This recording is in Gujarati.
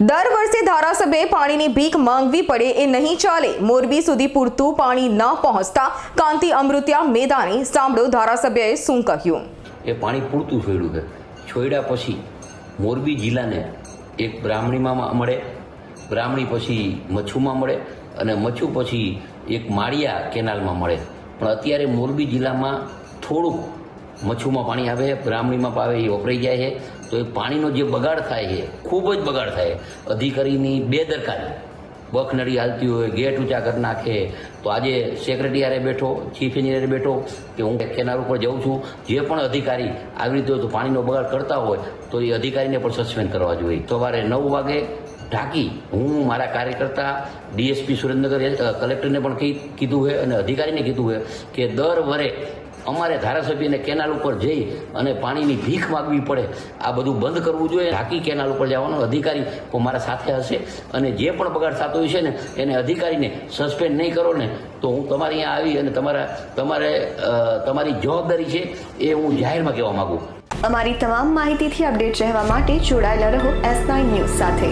દર વર્ષે ધારાસભ્યએ પાણીની ભીખ માંગવી પડે એ નહીં ચાલે. મોરબી સુધી પૂરતું પાણી ન પહોંચતા કાંતિ અમૃત્યા મેદાની સાંભળો ધારાસભ્યએ શું કહ્યું. એ પાણી પૂરતું છોડ્યું છે. છોડ્યા પછી મોરબી જિલ્લાને એક બ્રાહ્મણીમાં મળે, બ્રાહ્મણી પછી મચ્છુમાં મળે અને મચ્છુ પછી એક માળિયા કેનાલમાં મળે. પણ અત્યારે મોરબી જિલ્લામાં થોડુંક મચ્છુમાં પાણી આવે, બ્રાહ્મણીમાં આવે એ વપરાઈ જાય છે. તો એ પાણીનો જે બગાડ થાય છે, ખૂબ જ બગાડ થાય અધિકારીની બેદરકારી. બખનડી હાલતી હોય, ગેટ ઊંચા કરી નાખે. તો આજે સેક્રેટરી સેક્રેટરીયારે બેઠો, ચીફ એન્જિનિયર બેઠો, કે હું કેનાર ઉપર જાઉં છું. જે પણ અધિકારી આવી રીતે પાણીનો બગાડ કરતા હોય, તો એ અધિકારીને પણ સસ્પેન્ડ કરવા જોઈએ. સવારે નવ વાગે ઢાંકી હું, મારા કાર્યકર્તા, ડીએસપી સુરેન્દ્રનગર કલેક્ટરને પણ કીધું છે અને અધિકારીને કીધું છે કે દર વરે અમારે ધારાસભ્યને કેનાલ ઉપર જઈ અને પાણીની ભીખ માગવી પડે. આ બધું બંધ કરવું જોઈએ. ઢાંકી કેનાલ ઉપર જવાનો અધિકારી મારા સાથે હશે અને જે પણ બગાડ થતો હોય છે ને, એને અધિકારીને સસ્પેન્ડ નહીં કરો ને, તો હું તમારે અહીંયા આવી અને તમારા, તમારે તમારી જવાબદારી છે એ હું જાહેરમાં કહેવા માગું. અમારી તમામ માહિતીથી અપડેટ રહેવા માટે જોડાયેલા રહો એસ નાઇન ન્યૂઝ સાથે.